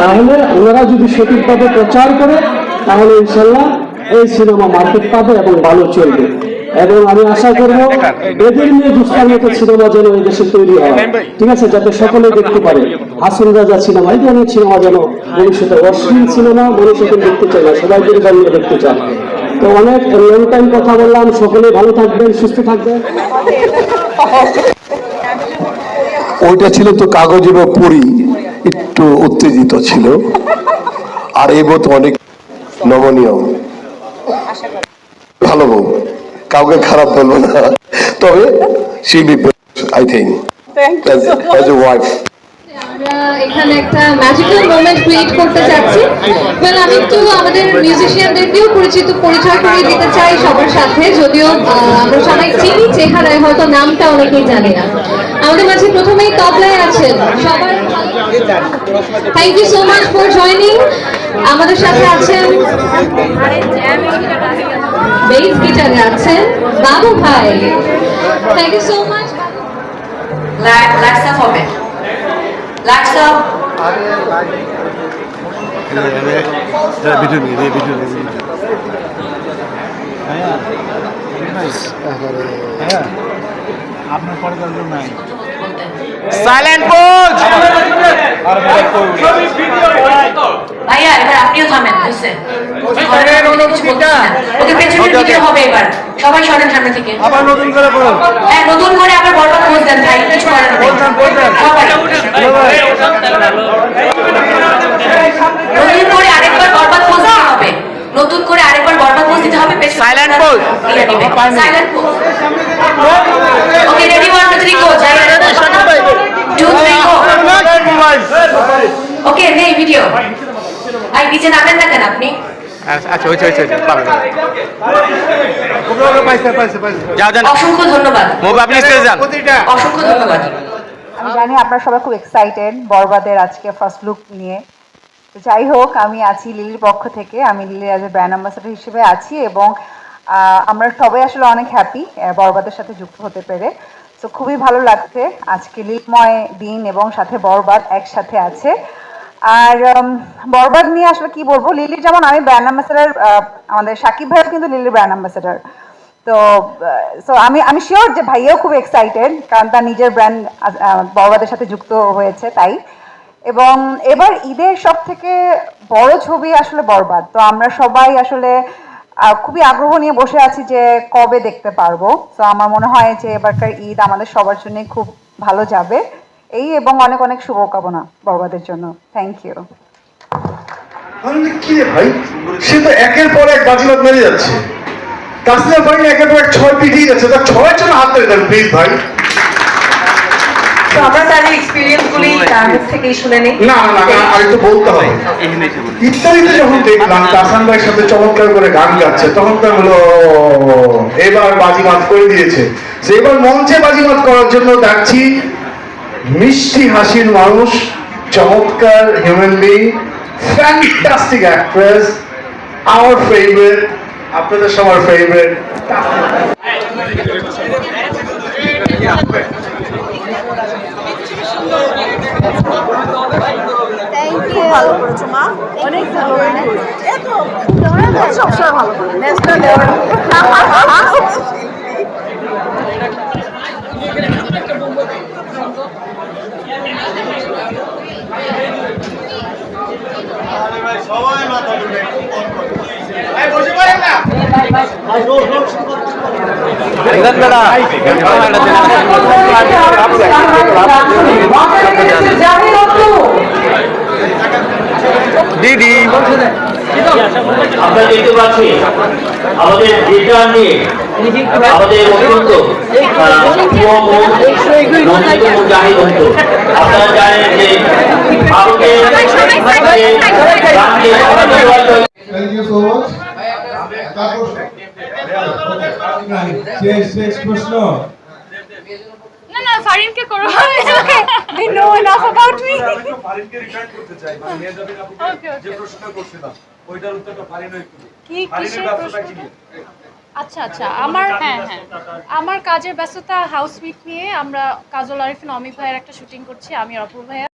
তাহলে ওনারা যদি সঠিকভাবে প্রচার করে, তাহলে ইনশাল্লাহ এই সিনেমা মার্কেট পাবে এবং ভালো চলবে। এবং আমি আশা করব বেদের নিয়ে দুষ্টার মতো সিনেমা যেন এই দেশে তৈরি হয়। ঠিক আছে, যাতে সকলে দেখতে পারে। হাসিন রাজা সিনেমা, এই ধরনের সিনেমা যেন ভবিষ্যতে অশ্লীল সিনেমা এখন দেখতে চায় না, সবাই পরিবার দেখতে চায়। তো অনেক লং টাইম কথা বললাম সকলে ভালো থাকবেন সুস্থ থাকবেন। ওইটা ছিল তো কাগজে বা পড়ি একটু উত্তেজিত ছিল। আর এ বোধ অনেক নমনীয়। ভালো বউ কাউকে খারাপ বলব না। তবে C B I think as a wife এখানে একটা ম্যাজিক্যাল মোমেন্ট করতে চাচ্ছি। ওয়েল আমি একটু আমাদের মিউজিশিয়ানদেরকেও পরিচিত পরিচয় করিয়ে দিতে চাই সবার সাথে, যদিও আমরা সবাই চিনি, চেহারায় হয়তো নামটা অনেকেই জানি না। আমাদের মাঝে প্রথমেই তবলায় আছেন সবার you so much for joining আমাদের সাথে আছেন বেস গিটারে আছেন বাবু ভাই। Thank you so much lights up আপনার পরে নাই ভাইয়া এবার আপনিও থামেন বুঝছেন? ওকে পেছনের দিকে হবে এবার। সবাই সরেন সামনে থেকে। আবার নতুন করে বলুন হ্যাঁ নতুন করে আবার বরবাদ খোঁজ দেন ভাই কিছু করার নেই। সবাই। নতুন করে আরেকবার বরবাদ খোঁজ দিতে হবে। নতুন করে আরেকবার বরবাদ খোঁজ দিতে হবে silent pose silent pose okay ready one two three go two three go okay নেই ভিডিও আই নিচে নামেন না কেন আপনি? আচ্ছা হয়েছে হয়েছে হয়েছে। পাবে পাইছে পাইছে পাইছে। যাও যান। অসংখ্য ধন্যবাদ। মোবা আপনি স্টেজে যান। অসংখ্য ধন্যবাদ। আমি জানি আপনারা সবাই খুব এক্সাইটেড বরবাদের আজকে ফার্স্ট লুক নিয়ে। যাই হোক আমি আছি লিলির পক্ষ থেকে। আমি লিলির অ্যাজ এ ব্র্যান্ড অ্যাম্বাসাডার হিসেবে আছি এবং আহ, আমরা সবাই আসলে অনেক হ্যাপি বরবাদের সাথে যুক্ত হতে পেরে। তো খুবই ভালো লাগছে আজকে লিলময় দিন এবং সাথে বরবাদ একসাথে আছে। আর বরবাদ নিয়ে আসলে কি বলব? লিলি যেমন আমি ব্র্যান্ড অ্যাম্বাসাডার আমাদের সাকিব ভাইও কিন্তু লিলির ব্র্যান্ড অ্যাম্বাসাডার তো সো আমি আমি শিওর যে ভাইয়াও খুব এক্সাইটেড কারণ তার নিজের ব্র্যান্ড বরবাদের সাথে যুক্ত হয়েছে তাই। এবং এবার ঈদের সব থেকে বড় ছবি আসলে বরবাদ। তো আমরা সবাই আসলে খুবই আগ্রহ নিয়ে বসে আছি যে কবে দেখতে পারব। তো আমার মনে হয় যে এবারকার ঈদ আমাদের সবার জন্য খুব ভালো যাবে। এই এবং অনেক অনেক শুভকামনা বরবাদের জন্য। থ্যাংক ইউ কি ভাই? সে তো একের পর এক মেরে যাচ্ছে। তাসলিমা ফারিন একের পর এক ছয় যাচ্ছে। তার ছয়ের জন্য হাত ধরে দেন প্লিজ ভাই। আমরা তার এক্সপিরিয়েন্স গুলি তার থেকেই শুনে নিই। না না না আর একটু বলতে হবে। ইত্যাদিতে যখন দেখলাম তাসান ভাইয়ের সাথে চমৎকার করে গান গাচ্ছে তখন তো হলো এবার বাজিমাত করে দিয়েছে। এবার মঞ্চে বাজিমাত করার জন্য ডাকছি মিষ্টি হাসির মানুষ চমৎকার human being fantastic actress our favourite আপনাদের সবার ফেভারিট ভালো করেছ মা। অনেক ভালো সবসময় ভালো করে ন্যাশনাল দিদি আমরা দেখতে পাচ্ছি আমাদের গিটার নিয়ে আমাদের অত্যন্ত হতো আপনারা জানেন যে ভারতের ইউ সো মাচ তারপর শেষ শেষ প্রশ্ন না না ফারিনকে করো। They know enough about me. ফারিনকে রিটার্ন করতে চাই মানে মেহজাবিন আপুকে যে প্রশ্নটা করছিলাম ওইটার উত্তরটা ফারিন কি কিসের প্রশ্ন? কি নিয়ে? আচ্ছা আচ্ছা আমার হ্যাঁ হ্যাঁ। আমার কাজের ব্যস্ততা হাউস উইক নিয়ে আমরা কাজল আরিফিন অমিত ভাইয়ের একটা শুটিং করছি আমি অপূর্ব ভাইয়া।